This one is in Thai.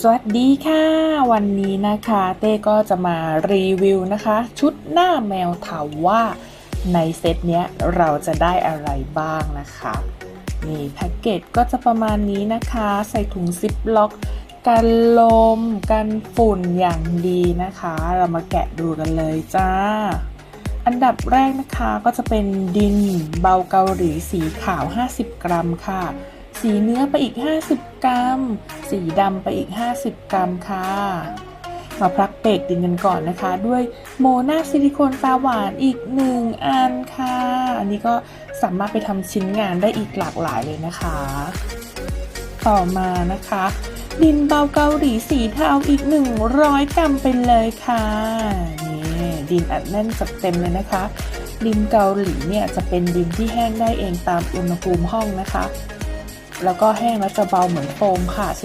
สวัสดีค่ะ วันนี้นะคะเต้ก็จะมารีวิวนะคะ ชุดหน้าแมวถามว่าในเซตเนี้ยเราจะได้อะไรบ้างนะคะนี่แพ็กเกจก็จะประมาณนี้นะคะ ใส่ถุงซิปล็อก กันลม กันฝุ่นอย่างดีนะคะ เรามาแกะดูกันเลยจ้า อันดับแรกนะคะก็จะเป็นดินเบาเกาหลีสีขาว 50 กรัมค่ะ สีเนื้อไปอีก 50 กรัม สีดำไปอีก 50 กรัมค่ะ มาพลักเปกดินกันก่อนนะคะ ด้วยโมนาซิลิโคนตาหวานอีก 1 อันค่ะ อันนี้ก็สามารถไปทำชิ้นงานได้อีกหลากหลายเลยนะคะ ต่อมานะคะ ดินเบาเกาหลีสีเทาอีก 100 กรัมไปเลยค่ะนี่ดินอัดแน่นจัดเต็มเลยนะคะดินเกาหลีเนี่ยจะเป็นดินที่แห้งได้เองตามอุณหภูมิห้องนะคะ แล้วก็แห้งแล้วจะเบาเหมือนโฟมค่ะ